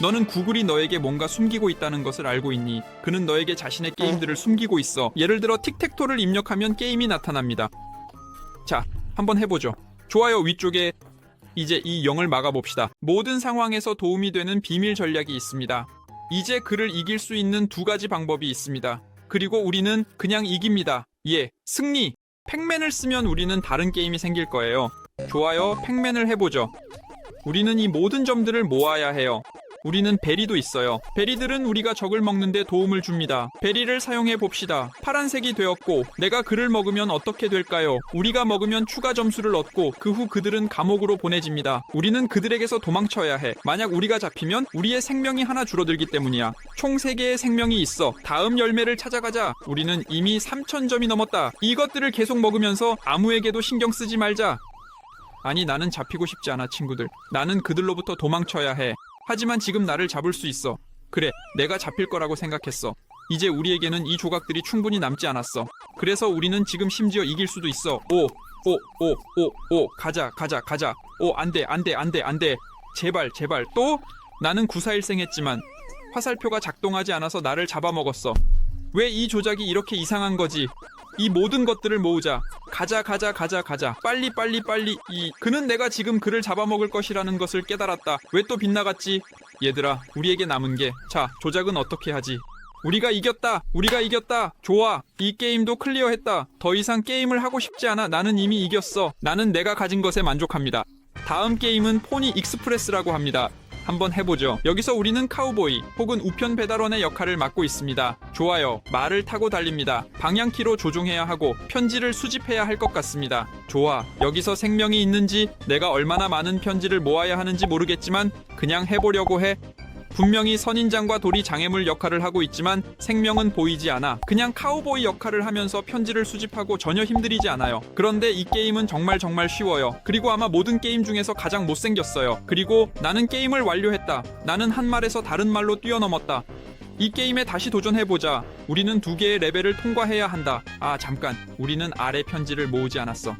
너는 구글이 너에게 뭔가 숨기고 있다는 것을 알고 있니? 그는 너에게 자신의 게임들을 숨기고 있어. 예를 들어 틱택토를 입력하면 게임이 나타납니다. 자, 한번 해보죠. 좋아요 위쪽에 이제 이 0을 막아봅시다. 모든 상황에서 도움이 되는 비밀 전략이 있습니다. 이제 그를 이길 수 있는 두 가지 방법이 있습니다. 그리고 우리는 그냥 이깁니다. 예, 승리! 팩맨을 쓰면 우리는 다른 게임이 생길 거예요. 좋아요, 팩맨을 해보죠. 우리는 이 모든 점들을 모아야 해요. 우리는 베리도 있어요. 베리들은 우리가 적을 먹는데 도움을 줍니다. 베리를 사용해 봅시다. 파란색이 되었고 내가 그를 먹으면 어떻게 될까요? 우리가 먹으면 추가 점수를 얻고 그 후 그들은 감옥으로 보내집니다. 우리는 그들에게서 도망쳐야 해. 만약 우리가 잡히면 우리의 생명이 하나 줄어들기 때문이야. 총 3개의 생명이 있어. 다음 열매를 찾아가자. 우리는 이미 3,000점이 넘었다. 이것들을 계속 먹으면서 아무에게도 신경 쓰지 말자. 아니 나는 잡히고 싶지 않아 친구들. 나는 그들로부터 도망쳐야 해. 하지만 지금 나를 잡을 수 있어. 그래, 내가 잡힐 거라고 생각했어. 이제 우리에게는 이 조각들이 충분히 남지 않았어. 그래서 우리는 지금 심지어 이길 수도 있어. 오, 오, 오, 오, 오, 가자, 가자, 가자. 오, 안 돼, 안 돼, 안 돼, 안 돼. 제발, 제발. 또? 나는 구사일생 했지만 화살표가 작동하지 않아서 나를 잡아먹었어. 왜 이 조작이 이렇게 이상한 거지? 이 모든 것들을 모으자. 가자, 가자, 가자, 가자. 빨리, 빨리, 빨리. 이 그는 내가 지금 그를 잡아먹을 것이라는 것을 깨달았다. 왜 또 빗나갔지? 얘들아, 우리에게 남은 게. 자, 조작은 어떻게 하지? 우리가 이겼다. 우리가 이겼다. 좋아. 이 게임도 클리어했다. 더 이상 게임을 하고 싶지 않아. 나는 이미 이겼어. 나는 내가 가진 것에 만족합니다. 다음 게임은 포니 익스프레스라고 합니다. 한번 해보죠. 여기서 우리는 카우보이 혹은 우편 배달원의 역할을 맡고 있습니다. 좋아요. 말을 타고 달립니다. 방향키로 조종해야 하고 편지를 수집해야 할 것 같습니다. 좋아. 여기서 생명이 있는지 내가 얼마나 많은 편지를 모아야 하는지 모르겠지만 그냥 해보려고 해. 분명히 선인장과 돌이 장애물 역할을 하고 있지만 생명은 보이지 않아. 그냥 카우보이 역할을 하면서 편지를 수집하고 전혀 힘들이지 않아요. 그런데 이 게임은 정말 정말 쉬워요. 그리고 아마 모든 게임 중에서 가장 못생겼어요. 그리고 나는 게임을 완료했다. 나는 한 말에서 다른 말로 뛰어넘었다. 이 게임에 다시 도전해보자. 우리는 두 개의 레벨을 통과해야 한다. 아, 잠깐. 우리는 아래 편지를 모으지 않았어.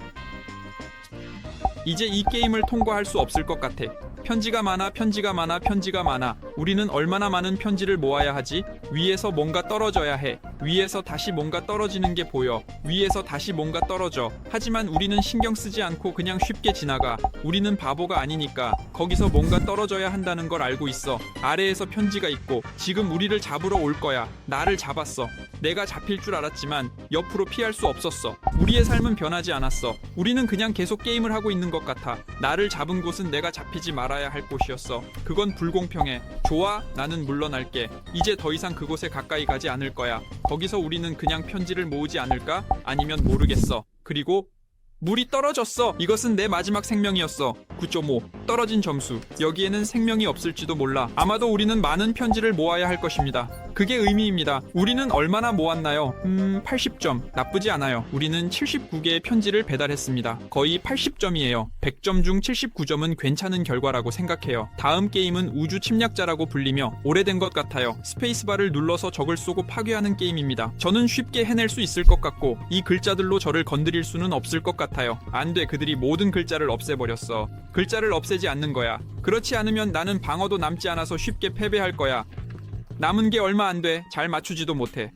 이제 이 게임을 통과할 수 없을 것 같아. 편지가 많아, 편지가 많아, 편지가 많아. 우리는 얼마나 많은 편지를 모아야 하지? 위에서 뭔가 떨어져야 해. 위에서 다시 뭔가 떨어지는 게 보여. 위에서 다시 뭔가 떨어져. 하지만 우리는 신경 쓰지 않고 그냥 쉽게 지나가. 우리는 바보가 아니니까. 거기서 뭔가 떨어져야 한다는 걸 알고 있어. 아래에서 편지가 있고 지금 우리를 잡으러 올 거야. 나를 잡았어. 내가 잡힐 줄 알았지만 옆으로 피할 수 없었어. 우리의 삶은 변하지 않았어. 우리는 그냥 계속 게임을 하고 있는 것 같아. 나를 잡은 곳은 내가 잡히지 말아야 할 곳이었어. 그건 불공평해. 좋아, 나는 물러날게. 이제 더 이상 그곳에 가까이 가지 않을 거야. 거기서 우리는 그냥 편지를 모으지 않을까? 아니면 모르겠어. 그리고 물이 떨어졌어. 이것은 내 마지막 생명이었어. 9.5. 떨어진 점수. 여기에는 생명이 없을지도 몰라. 아마도 우리는 많은 편지를 모아야 할 것입니다. 그게 의미입니다. 우리는 얼마나 모았나요? 음, 80점. 나쁘지 않아요. 우리는 79개의 편지를 배달했습니다. 거의 80점이에요. 100점 중 79점은 괜찮은 결과라고 생각해요. 다음 게임은 우주 침략자라고 불리며 오래된 것 같아요. 스페이스바를 눌러서 적을 쏘고 파괴하는 게임입니다. 저는 쉽게 해낼 수 있을 것 같고 이 글자들로 저를 건드릴 수는 없을 것 같아요. 안 돼. 그들이 모든 글자를 없애버렸어. 글자를 없애지 않는 거야. 그렇지 않으면 나는 방어도 남지 않아서 쉽게 패배할 거야. 남은 게 얼마 안 돼. 잘 맞추지도 못해.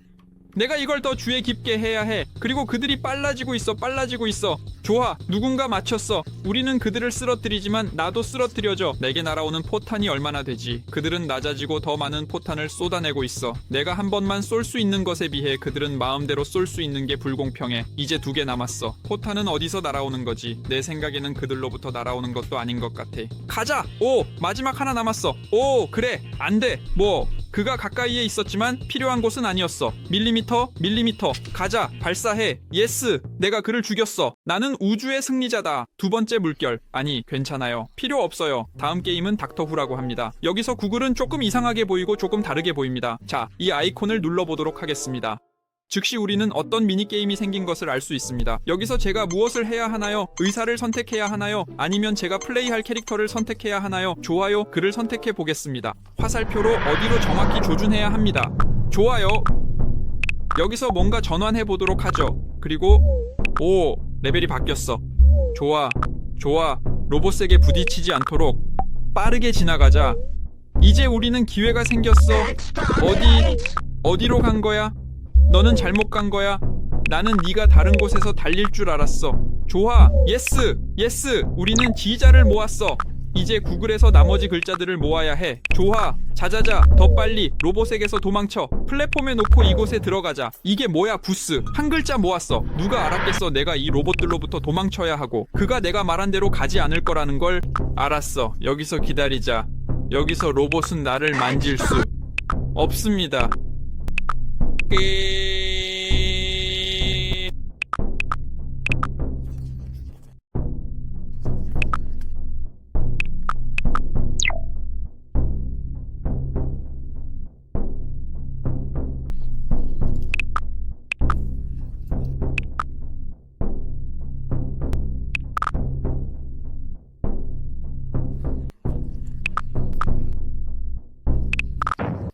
내가 이걸 더 주의 깊게 해야 해. 그리고 그들이 빨라지고 있어. 빨라지고 있어. 좋아. 누군가 맞췄어. 우리는 그들을 쓰러뜨리지만 나도 쓰러뜨려져. 내게 날아오는 포탄이 얼마나 되지? 그들은 낮아지고 더 많은 포탄을 쏟아내고 있어. 내가 한 번만 쏠 수 있는 것에 비해 그들은 마음대로 쏠 수 있는 게 불공평해. 이제 두 개 남았어. 포탄은 어디서 날아오는 거지? 내 생각에는 그들로부터 날아오는 것도 아닌 것 같아. 가자. 오, 마지막 하나 남았어. 오, 그래. 안 돼. 뭐 그가 가까이에 있었지만 필요한 곳은 아니었어. 밀리미터, 밀리미터. 가자, 발사해. 예스. 내가 그를 죽였어. 나는 우주의 승리자다. 두 번째 물결. 아니, 괜찮아요. 필요 없어요. 다음 게임은 닥터후라고 합니다. 여기서 구글은 조금 이상하게 보이고 조금 다르게 보입니다. 자, 이 아이콘을 눌러보도록 하겠습니다. 즉시 우리는 어떤 미니게임이 생긴 것을 알 수 있습니다. 여기서 제가 무엇을 해야 하나요? 의사를 선택해야 하나요? 아니면 제가 플레이할 캐릭터를 선택해야 하나요? 좋아요. 그를 선택해 보겠습니다. 화살표로 어디로 정확히 조준해야 합니다. 좋아요. 여기서 뭔가 전환해 보도록 하죠. 그리고 오, 레벨이 바뀌었어. 좋아. 좋아. 로봇에게 부딪히지 않도록 빠르게 지나가자. 이제 우리는 기회가 생겼어. 어디 어디로 간 거야? 너는 잘못 간 거야. 나는 네가 다른 곳에서 달릴 줄 알았어. 좋아. 예스. 예스. 우리는 지자를 모았어. 이제 구글에서 나머지 글자들을 모아야 해. 좋아. 자자자. 더 빨리. 로봇에게서 도망쳐. 플랫폼에 놓고 이곳에 들어가자. 이게 뭐야, 부스. 한 글자 모았어. 누가 알았겠어. 내가 이 로봇들로부터 도망쳐야 하고. 그가 내가 말한 대로 가지 않을 거라는 걸 알았어. 여기서 기다리자. 여기서 로봇은 나를 만질 수 없습니다. 끝.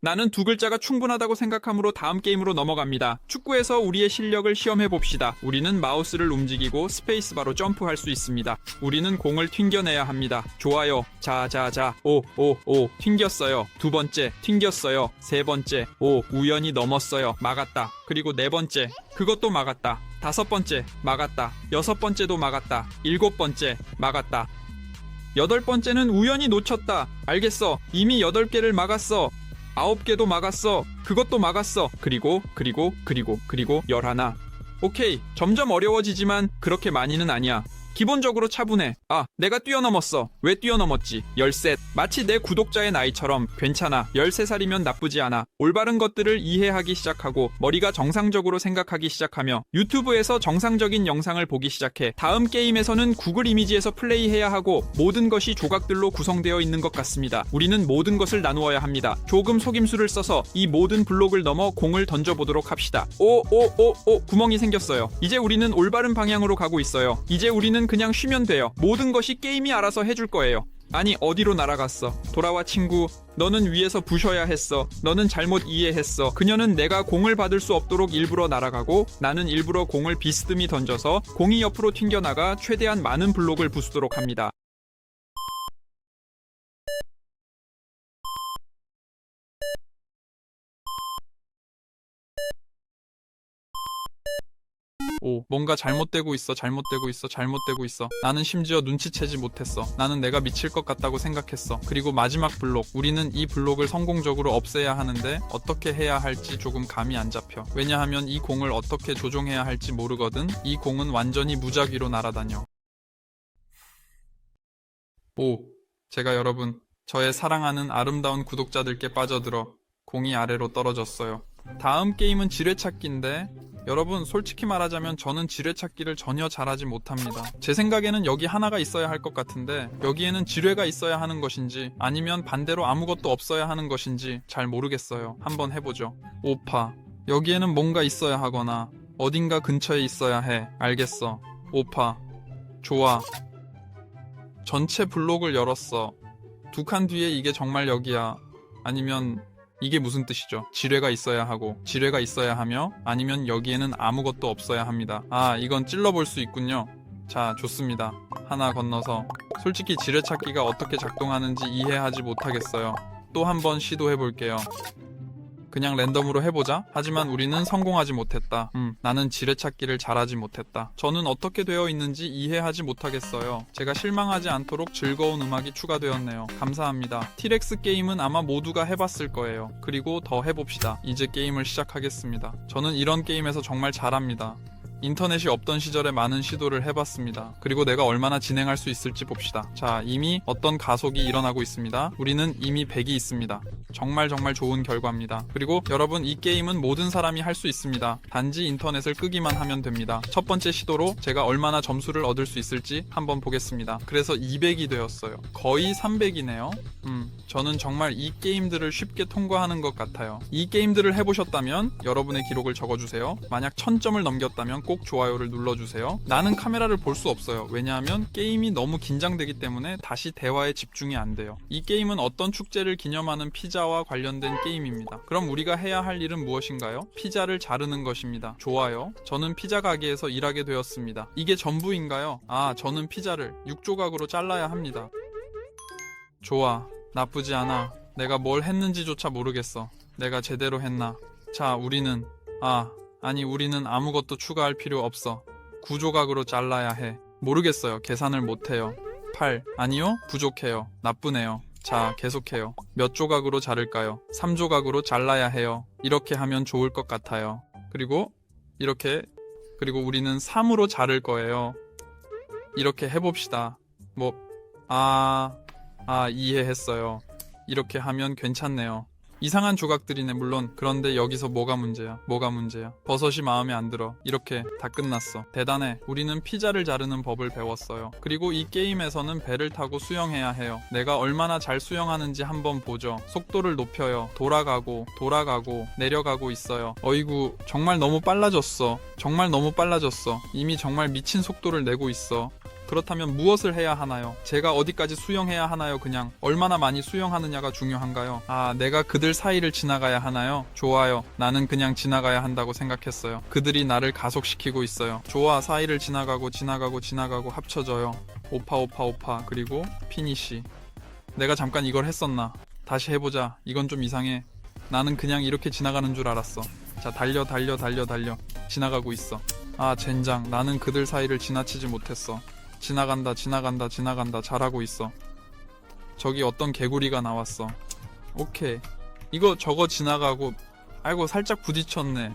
나는 두 글자가 충분하다고 생각하므로 다음 게임으로 넘어갑니다. 축구에서 우리의 실력을 시험해 봅시다. 우리는 마우스를 움직이고 스페이스바로 점프할 수 있습니다. 우리는 공을 튕겨내야 합니다. 좋아요. 자, 자, 자. 오, 오, 오. 튕겼어요. 두 번째. 튕겼어요. 세 번째. 오, 우연히 넘었어요. 막았다. 그리고 네 번째. 그것도 막았다. 다섯 번째. 막았다. 여섯 번째도 막았다. 일곱 번째. 막았다. 여덟 번째는 우연히 놓쳤다. 알겠어. 이미 여덟 개를 막았어. 아홉 개도 막았어. 그것도 막았어. 그리고 그리고 그리고 그리고 열하나. 오케이. 점점 어려워지지만 그렇게 많이는 아니야. 기본적으로 차분해. 아, 내가 뛰어넘었어. 왜 뛰어넘었지? 열셋. 마치 내 구독자의 나이처럼 괜찮아. 13살이면 나쁘지 않아. 올바른 것들을 이해하기 시작하고 머리가 정상적으로 생각하기 시작하며 유튜브에서 정상적인 영상을 보기 시작해. 다음 게임에서는 구글 이미지에서 플레이해야 하고 모든 것이 조각들로 구성되어 있는 것 같습니다. 우리는 모든 것을 나누어야 합니다. 조금 속임수를 써서 이 모든 블록을 넘어 공을 던져보도록 합시다. 오, 오, 오, 오, 구멍이 생겼어요. 이제 우리는 올바른 방향으로 가고 있어요. 이제 우리는 그냥 쉬면 돼요. 모든 것이 게임이 알아서 해줄 거예요. 아니 어디로 날아갔어? 돌아와 친구. 너는 위에서 부셔야 했어. 너는 잘못 이해했어. 그녀는 내가 공을 받을 수 없도록 일부러 날아가고 나는 일부러 공을 비스듬히 던져서 공이 옆으로 튕겨나가 최대한 많은 블록을 부수도록 합니다. 오, 뭔가 잘못되고 있어, 잘못되고 있어, 잘못되고 있어. 나는 심지어 눈치채지 못했어. 나는 내가 미칠 것 같다고 생각했어. 그리고 마지막 블록. 우리는 이 블록을 성공적으로 없애야 하는데 어떻게 해야 할지 조금 감이 안 잡혀. 왜냐하면 이 공을 어떻게 조종해야 할지 모르거든. 이 공은 완전히 무작위로 날아다녀. 오, 제가 여러분, 저의 사랑하는 아름다운 구독자들께 빠져들어 공이 아래로 떨어졌어요. 다음 게임은 지뢰찾기인데 여러분 솔직히 말하자면 저는 지뢰 찾기를 전혀 잘하지 못합니다. 제 생각에는 여기 하나가 있어야 할 것 같은데 여기에는 지뢰가 있어야 하는 것인지 아니면 반대로 아무것도 없어야 하는 것인지 잘 모르겠어요. 한번 해보죠. 오파 여기에는 뭔가 있어야 하거나 어딘가 근처에 있어야 해. 알겠어. 오파 좋아. 전체 블록을 열었어. 두 칸 뒤에 이게 정말 여기야. 아니면 이게 무슨 뜻이죠? 지뢰가 있어야 하고 지뢰가 있어야 하며 아니면 여기에는 아무것도 없어야 합니다. 아 이건 찔러볼 수 있군요. 자 좋습니다. 하나 건너서 솔직히 지뢰 찾기가 어떻게 작동하는지 이해하지 못하겠어요. 또 한번 시도해 볼게요. 그냥 랜덤으로 해보자. 하지만 우리는 성공하지 못했다. 음, 나는 지뢰찾기를 잘하지 못했다. 저는 어떻게 되어 있는지 이해하지 못하겠어요. 제가 실망하지 않도록 즐거운 음악이 추가되었네요. 감사합니다. 티렉스 게임은 아마 모두가 해봤을 거예요. 그리고 더 해봅시다. 이제 게임을 시작하겠습니다. 저는 이런 게임에서 정말 잘합니다. 인터넷이 없던 시절에 많은 시도를 해봤습니다. 그리고 내가 얼마나 진행할 수 있을지 봅시다. 자, 이미 어떤 가속이 일어나고 있습니다. 우리는 이미 100이 있습니다. 정말 정말 좋은 결과입니다. 그리고 여러분 이 게임은 모든 사람이 할 수 있습니다. 단지 인터넷을 끄기만 하면 됩니다. 첫 번째 시도로 제가 얼마나 점수를 얻을 수 있을지 한번 보겠습니다. 그래서 200이 되었어요. 거의 300이네요. 음, 저는 정말 이 게임들을 쉽게 통과하는 것 같아요. 이 게임들을 해보셨다면 여러분의 기록을 적어주세요. 만약 1000점을 넘겼다면 꼭 좋아요를 눌러주세요. 나는 카메라를 볼 수 없어요. 왜냐하면 게임이 너무 긴장되기 때문에 다시 대화에 집중이 안 돼요. 이 게임은 어떤 축제를 기념하는 피자와 관련된 게임입니다. 그럼 우리가 해야 할 일은 무엇인가요? 피자를 자르는 것입니다. 좋아요. 저는 피자 가게에서 일하게 되었습니다. 이게 전부인가요? 아, 저는 피자를 6조각으로 잘라야 합니다. 좋아. 나쁘지 않아. 내가 뭘 했는지조차 모르겠어. 내가 제대로 했나? 자, 우리는 아, 아니 우리는 아무것도 추가할 필요 없어. 구조각으로 잘라야 해. 모르겠어요. 계산을 못 해요. 8. 아니요. 부족해요. 나쁘네요. 자, 계속해요. 몇 조각으로 자를까요? 3조각으로 잘라야 해요. 이렇게 하면 좋을 것 같아요. 그리고 이렇게 그리고 우리는 3으로 자를 거예요. 이렇게 해봅시다. 뭐, 아, 아, 이해했어요. 이렇게 하면 괜찮네요. 이상한 조각들이네, 물론. 그런데 여기서 뭐가 문제야? 뭐가 문제야? 버섯이 마음에 안 들어. 이렇게 다 끝났어. 대단해. 우리는 피자를 자르는 법을 배웠어요. 그리고 이 게임에서는 배를 타고 수영해야 해요. 내가 얼마나 잘 수영하는지 한번 보죠. 속도를 높여요. 돌아가고, 돌아가고, 내려가고 있어요. 어이구, 정말 너무 빨라졌어. 정말 너무 빨라졌어. 이미 정말 미친 속도를 내고 있어. 그렇다면 무엇을 해야 하나요? 제가 어디까지 수영해야 하나요? 그냥 얼마나 많이 수영하느냐가 중요한가요? 아, 내가 그들 사이를 지나가야 하나요? 좋아요. 나는 그냥 지나가야 한다고 생각했어요. 그들이 나를 가속시키고 있어요. 좋아, 사이를 지나가고 지나가고 지나가고 합쳐져요. 오파 오파 오파 그리고 피니시. 내가 잠깐 이걸 했었나? 다시 해보자. 이건 좀 이상해. 나는 그냥 이렇게 지나가는 줄 알았어. 자, 달려 달려 달려 달려. 지나가고 있어. 아, 젠장. 나는 그들 사이를 지나치지 못했어. 지나간다, 지나간다, 지나간다. 잘하고 있어. 저기 어떤 개구리가 나왔어. 오케이. 이거 저거 지나가고, 아이고, 살짝 부딪혔네.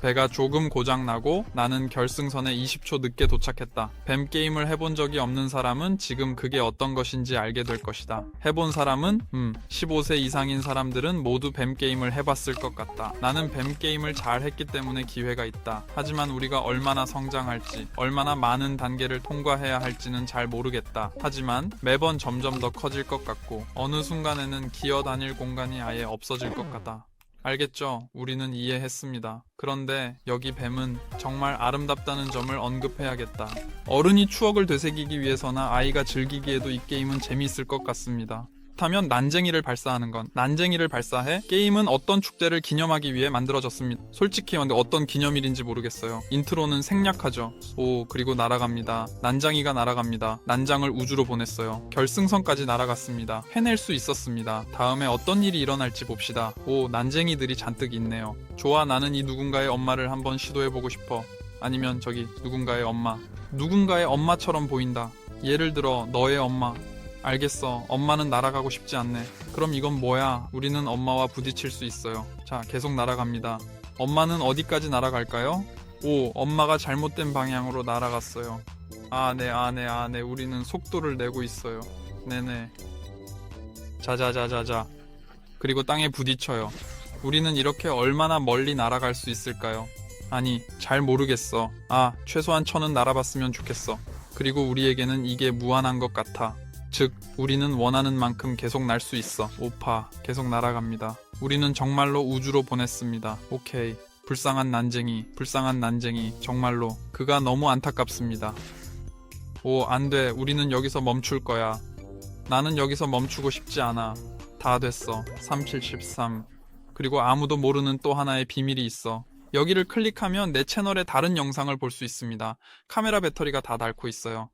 배가 조금 고장나고 나는 결승선에 20초 늦게 도착했다. 뱀 게임을 해본 적이 없는 사람은 지금 그게 어떤 것인지 알게 될 것이다. 해본 사람은, 음, 15세 이상인 사람들은 모두 뱀 게임을 해봤을 것 같다. 나는 뱀 게임을 잘 했기 때문에 기회가 있다. 하지만 우리가 얼마나 성장할지, 얼마나 많은 단계를 통과해야 할지는 잘 모르겠다. 하지만 매번 점점 더 커질 것 같고, 어느 순간에는 기어 다닐 공간이 아예 없어질 것 같다. 알겠죠? 우리는 이해했습니다. 그런데 여기 뱀은 정말 아름답다는 점을 언급해야겠다. 어른이 추억을 되새기기 위해서나 아이가 즐기기에도 이 게임은 재미있을 것 같습니다. 그렇다면 난쟁이를 발사하는 건 난쟁이를 발사해 게임은 어떤 축제를 기념하기 위해 만들어졌습니다. 솔직히 근데 어떤 기념일인지 모르겠어요. 인트로는 생략하죠. 오 그리고 날아갑니다. 난장이가 날아갑니다. 난장을 우주로 보냈어요. 결승선까지 날아갔습니다. 해낼 수 있었습니다. 다음에 어떤 일이 일어날지 봅시다. 오 난쟁이들이 잔뜩 있네요. 좋아 나는 이 누군가의 엄마를 한번 시도해보고 싶어. 아니면 저기 누군가의 엄마. 누군가의 엄마처럼 보인다. 예를 들어 너의 엄마. 알겠어. 엄마는 날아가고 싶지 않네. 그럼 이건 뭐야? 우리는 엄마와 부딪힐 수 있어요. 자, 계속 날아갑니다. 엄마는 어디까지 날아갈까요? 오, 엄마가 잘못된 방향으로 날아갔어요. 아, 네, 아, 네, 아, 네. 우리는 속도를 내고 있어요. 네네. 자자자자자. 그리고 땅에 부딪혀요. 우리는 이렇게 얼마나 멀리 날아갈 수 있을까요? 아니, 잘 모르겠어. 아, 최소한 천은 날아봤으면 좋겠어. 그리고 우리에게는 이게 무한한 것 같아. 즉, 우리는 원하는 만큼 계속 날 수 있어. 오파, 계속 날아갑니다. 우리는 정말로 우주로 보냈습니다. 오케이. 불쌍한 난쟁이, 불쌍한 난쟁이, 정말로. 그가 너무 안타깝습니다. 오, 안 돼. 우리는 여기서 멈출 거야. 나는 여기서 멈추고 싶지 않아. 다 됐어. 3713. 그리고 아무도 모르는 또 하나의 비밀이 있어. 여기를 클릭하면 내 채널의 다른 영상을 볼 수 있습니다. 카메라 배터리가 다 닳고 있어요.